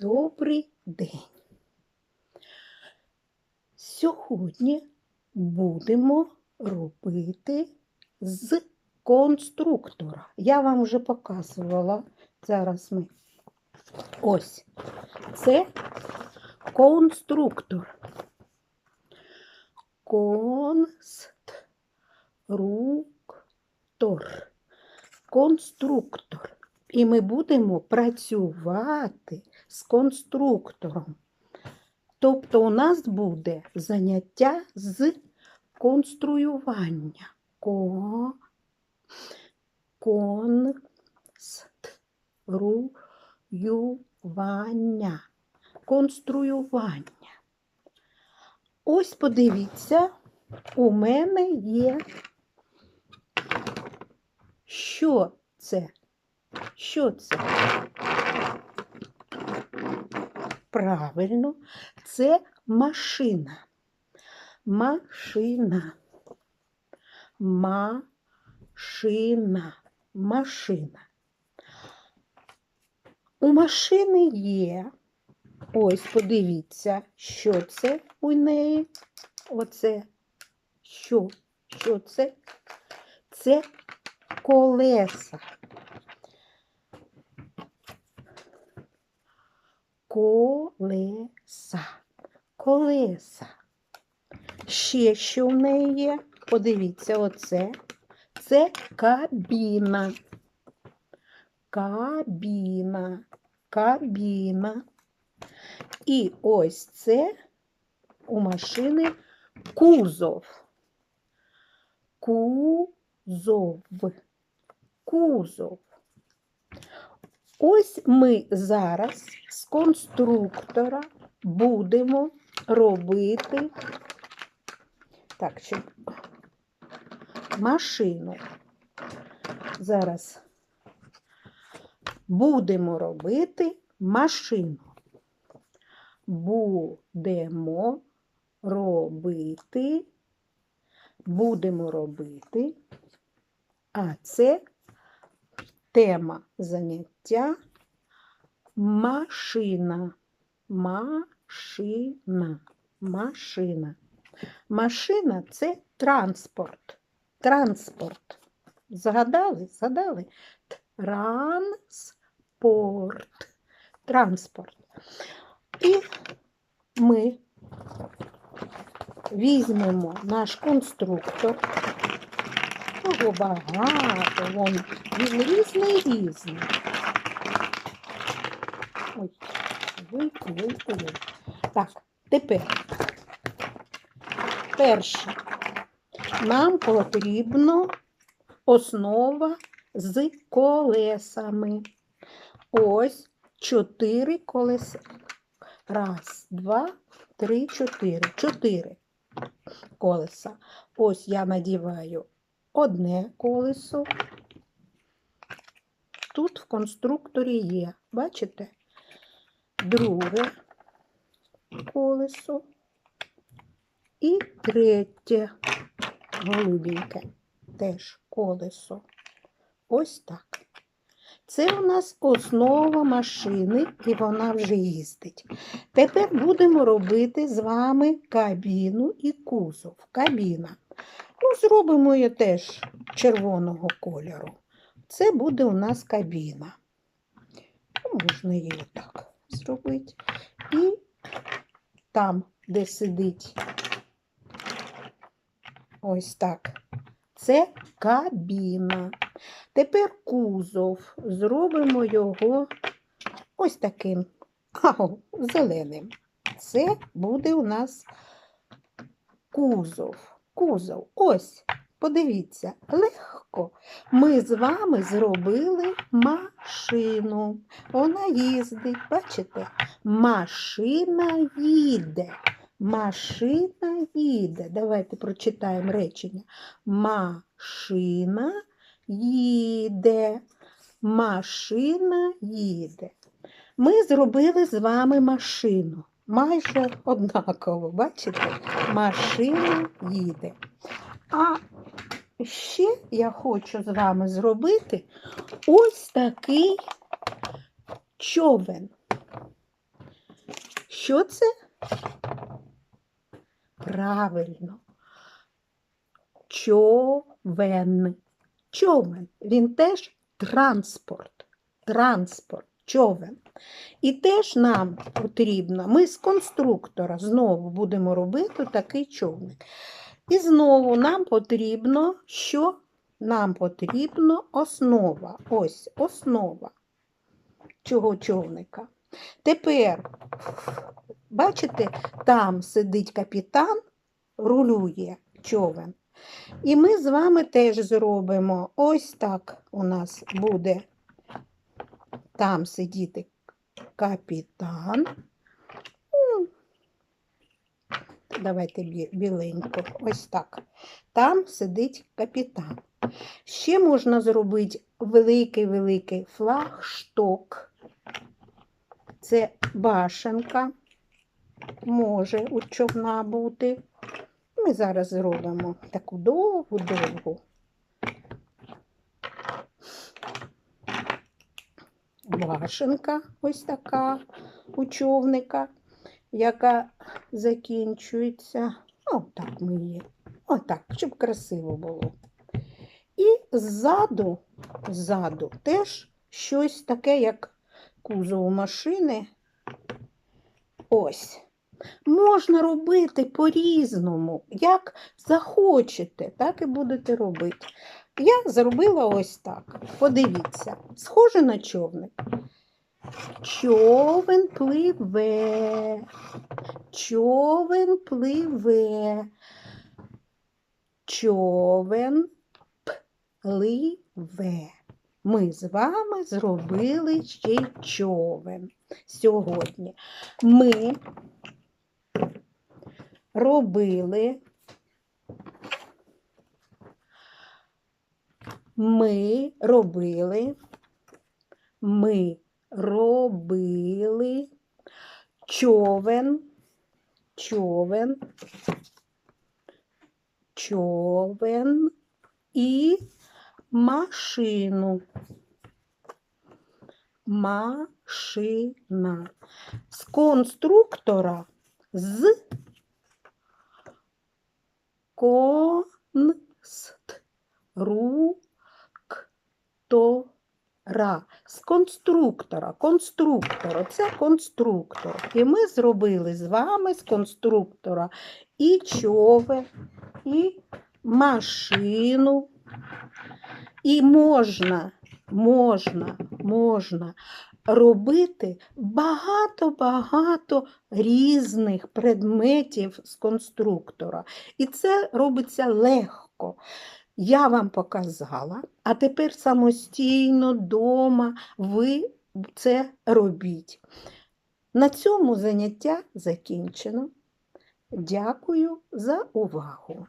Добрий день. Сьогодні будемо робити з конструктора. Я вам вже показувала. Зараз ми. Ось. Це конструктор. Конструктор. Конструктор. І ми будемо працювати з конструктором. Тобто у нас буде заняття з конструювання. Ко... Конструювання. Конструювання. Ось подивіться, у мене є. Що це? Що це? Правильно, це машина. Машина. Машина. Машина. У машини є. Ось, подивіться, що це у неї. Оце. Що? Що це? Це колеса. Колеса. Колеса. Ще що в неї є? Подивіться, оце. Це кабіна. Кабіна. Кабіна. І ось це у машини кузов. Кузов. Кузов. Ось ми зараз з конструктора будемо робити так, щоб машину. Зараз будемо робити машину. Будемо робити, будемо робити, а це тема заняття машина. Машина. Машина. Машина це транспорт. Транспорт. Згадали? Згадали? Транспорт. Транспорт. І ми візьмемо наш конструктор. Його багато, вон, він різний різний. Ой, ой, ой, ой. Так, тепер перше. Нам потрібно основа з колесами. Ось чотири колеса. Раз, два, три, чотири. Чотири колеса. Ось я надіваю одне колесо. Тут в конструкторі є, бачите? Друге колесо і третє голубеньке теж колесо. Ось так. Це у нас основа машини, і вона вже їздить. Тепер будемо робити з вами кабіну і кузов. Кабіна. Ну, зробимо її теж червоного кольору. Це буде у нас кабіна. Ну, Можна її отак зробити. І там, де сидить, ось так. Це кабіна. Тепер кузов. Зробимо його ось таким ау, зеленим. Це буде у нас кузов. Кузов. Ось, подивіться, легко. Ми з вами зробили машину. Вона їздить, бачите? Машина їде. Машина їде. Давайте прочитаємо речення. Машина їде. Машина їде. Ми зробили з вами машину. Майже однаково, бачите? Машина їде. А ще я хочу з вами зробити ось такий човен. Що це? Правильно. Човен. Човен. Він теж транспорт. Транспорт. Човен. І теж нам потрібно, ми з конструктора знову будемо робити такий човник. І знову нам потрібно, що? Нам потрібно основа. Ось основа цього човника. Тепер, бачите, там сидить капітан, рулює човен. І ми з вами теж зробимо ось так у нас буде там сидіти капітан. Давайте біленько, ось так. Там сидить капітан. Ще можна зробити великий-великий флагшток. Це башенка, може у човна бути. Ми зараз зробимо таку довгу-довгу. Башенка ось така у човника, яка закінчується. Отак ми її. Отак, щоб красиво було. І ззаду, ззаду теж щось таке, як кузов машини. Ось. Можна робити по-різному, як захочете, так і будете робити. Я зробила ось так. Подивіться, схоже на човник. Човен пливе, човен пливе, човен пливе. Ми з вами зробили ще й човен сьогодні. Ми робили. Ми робили, ми робили човен, човен, човен і машину. Машина. З конструктора з конструктора. З конструктора. Конструктора. Це конструктор. І ми зробили з вами з конструктора і човен, і машину. І можна, можна, можна робити багато-багато різних предметів з конструктора. І це робиться легко. Я вам показала, а тепер самостійно вдома ви це робіть. На цьому заняття закінчено. Дякую за увагу.